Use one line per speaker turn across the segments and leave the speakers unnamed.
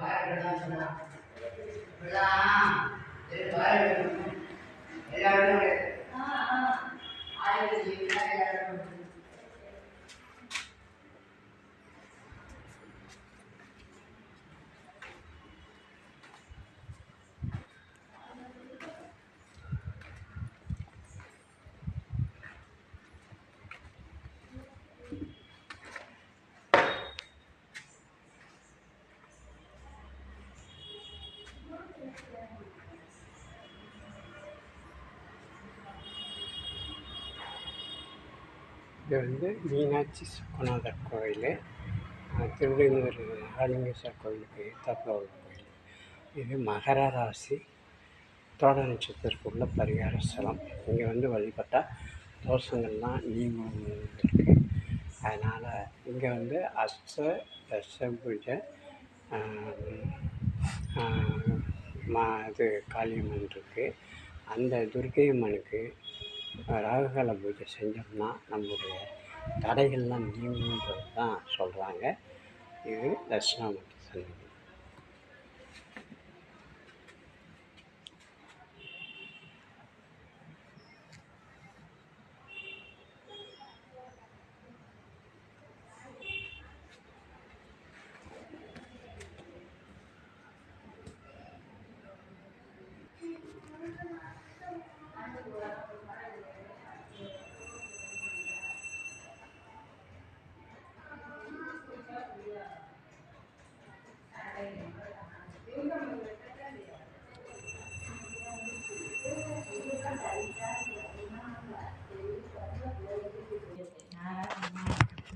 பாராட்டலாம் சொல்லலாம் இது வந்து மீனாட்சி சுக்குநாதர் கோயில் திருவெண்ணூர் ஆலிங்கேஸ்வர் கோயிலுக்கு எதிர்த்தாப்புல உள்ள கோயில். இது மகர ராசி தோட நட்சத்திரத்துக்கு உள்ள பரிகார ஸ்தலம். இங்கே வந்து வழிபட்டால் தோஷங்கள்லாம் நீங்கும் இருக்குது அதனால் இங்கே வந்து அஷ்ட தச பூஜை மா இது காளியம்மன் இருக்குது அந்த துர்க்கை அம்மனுக்கு ராகுகால பூஜை செஞ்சோம்னா நம்முடைய தடைகள்லாம் நீங்குன்றது தான் சொல்கிறாங்க இது தட்சிணாமூர்த்தி சன்னதி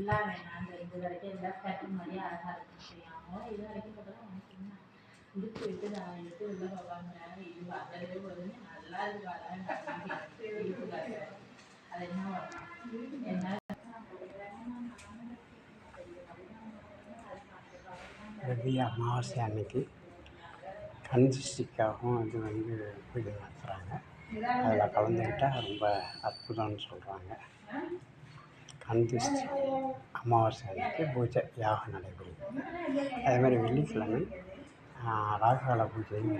நல்லா வேணாம். இந்த இது வரைக்கும் எல்லாம் கட்டு மாதிரி அழகாக இருக்கும். செய்யாமல் இது வரைக்கும் பார்த்தா இடுப்பு விட்டு நான் எடுத்து உள்ள உட்காந்துறேன் இது வரவே வருது நல்லா இது காட்டு அது என்ன வரணும் என்ன?
ரவி அமாவாசை அன்னைக்கு கந்திஷ்டிக்காகவும் இது வந்து பூஜை நடத்துகிறாங்க அதில் கலந்துக்கிட்டால் ரொம்ப அற்புதம்னு சொல்கிறாங்க கந்திஷ்டி அமாவாசை அன்னைக்கு பூஜை யாகம் நடைபெறுது அதே மாதிரி வெள்ளிக்கிழமை ராகுகால பூஜையும்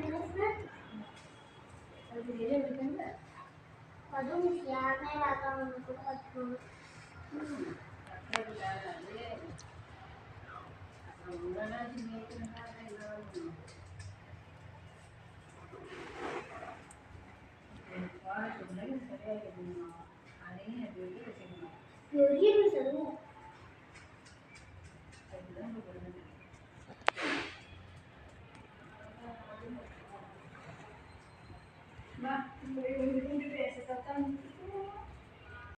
Ma,
volevo vedere se.